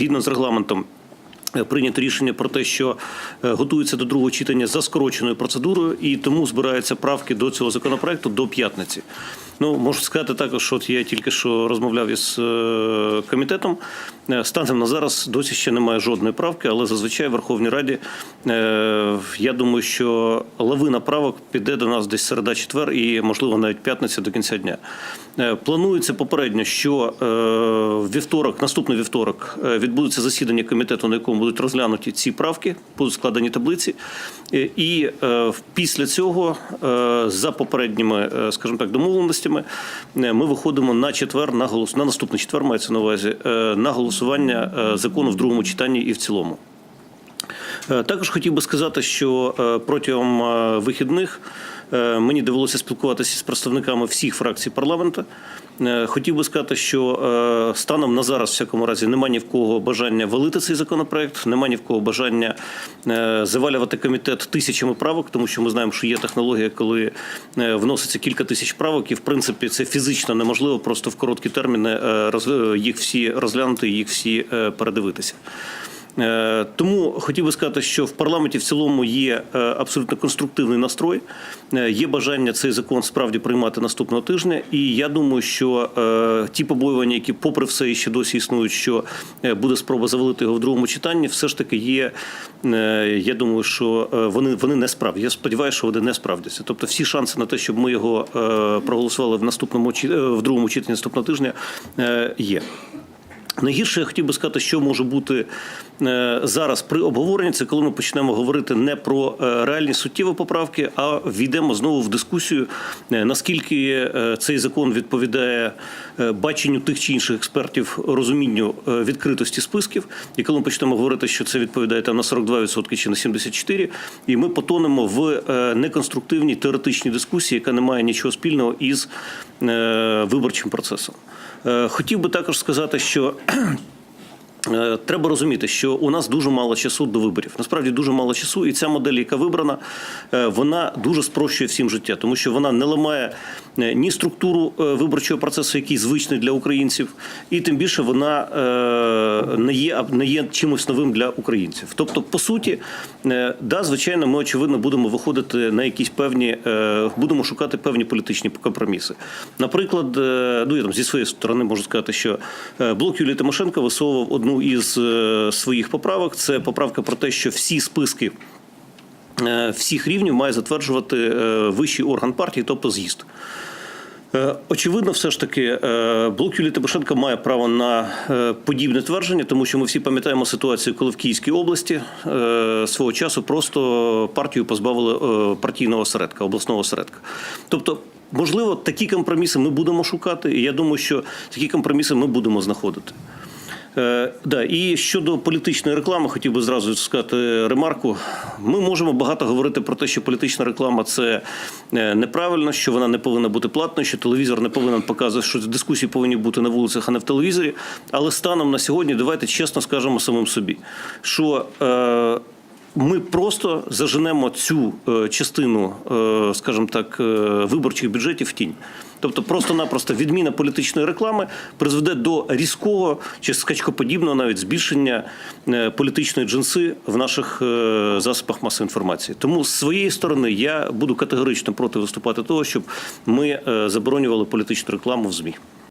Згідно з регламентом. е, Прийнято рішення про те, що е, готується до другого читання за скороченою процедурою, і тому збираються правки до цього законопроекту до п'ятниці. Ну можу сказати також, от я тільки що розмовляв із е, комітетом. Е, Станом на зараз досі ще немає жодної правки, але зазвичай в Верховній Раді е, я думаю, що лавина правок піде до нас десь середа четвер і можливо навіть п'ятниця до кінця дня. Планується попередньо, що вівторок, наступний вівторок, відбудеться засідання комітету, на якому будуть розглянуті ці правки, будуть складені таблиці. І після цього, за попередніми, скажімо так, домовленостями, е, ми виходимо на четвер, на голос на наступний четвер мається на увазі е, на голосування е, закону в другому читанні і в цілому. Е, Також хотів би сказати, що е, протягом е, вихідних мені довелося спілкуватися з представниками всіх фракцій парламенту. Хотів би сказати, що станом на зараз, в всякому разі, немає ні в кого бажання валити цей законопроект, немає ні в кого бажання завалювати комітет тисячами правок, тому що ми знаємо, що є технологія, коли вноситься кілька тисяч правок, і в принципі це фізично неможливо просто в короткі терміни їх всі розглянути, їх всі передивитися. Е, Тому хотів би сказати, що в парламенті в цілому є е, абсолютно конструктивний настрой. Е, Є бажання цей закон справді приймати наступного тижня. І я думаю, що ті побоювання, які, попри все, ще досі існують, що буде спроба завалити його в другому читанні, все ж таки є. Я думаю, що вони, вони не справді. Я сподіваюся, що вони не справдяться. Тобто, всі шанси на те, щоб ми його проголосували в наступному в другому читанні наступного тижня, є. Найгірше я хотів би сказати, що може бути е, зараз при обговоренні, це коли ми почнемо говорити не про е, реальні суттєві поправки, а війдемо знову в дискусію, е, наскільки цей закон відповідає баченню тих чи інших експертів розумінню відкритості списків. І коли ми почнемо говорити, що це відповідає там на 42% чи на 74%, і ми потонемо в неконструктивній теоретичній дискусії, яка не має нічого спільного із виборчим процесом. Е, Хотів би також сказати, що Треба розуміти, що у нас дуже мало часу до виборів. Насправді дуже мало часу, і ця модель, яка вибрана, е, вона дуже спрощує всім життя, тому що вона не ламає е, ні структуру е, виборчого процесу, який звичний для українців, і тим більше вона е, не є не є чимось новим для українців. Тобто, по суті, е, да, звичайно, ми очевидно будемо виходити на якісь певні, е, будемо шукати певні політичні компроміси. Наприклад, е, ну я там зі своєї сторони можу сказати, що е, блок Юлії Тимошенко висовував одну із е, своїх поправок. Це поправка про те, що всі списки. е, Всіх рівнів має затверджувати е, вищий орган партії, тобто з'їзд. Очевидно, все ж таки, блок Юлії Тимошенко має право на подібне твердження, тому що ми всі пам'ятаємо ситуацію, коли в Київській області свого часу просто партію позбавили партійного осередка, обласного осередка. Тобто, можливо, такі компроміси ми будемо шукати, і я думаю, що такі компроміси ми будемо знаходити. Е, да, і щодо політичної реклами, хотів би зразу сказати ремарку. Ми можемо багато говорити про те, що політична реклама це е, неправильно, що вона не повинна бути платною, що телевізор не повинен показувати, що дискусії повинні бути на вулицях, а не в телевізорі. Але станом на сьогодні, давайте чесно скажемо самим собі, що. Е, ми просто заженемо цю е, частину, скажімо так, виборчих бюджетів в тінь. Тобто, просто-напросто відміна політичної реклами призведе до різкого чи скачкоподібного навіть збільшення е, політичної джинси в наших е, засобах масової інформації. Тому з своєї сторони я буду категорично проти виступати того, щоб ми е, заборонювали політичну рекламу в ЗМІ.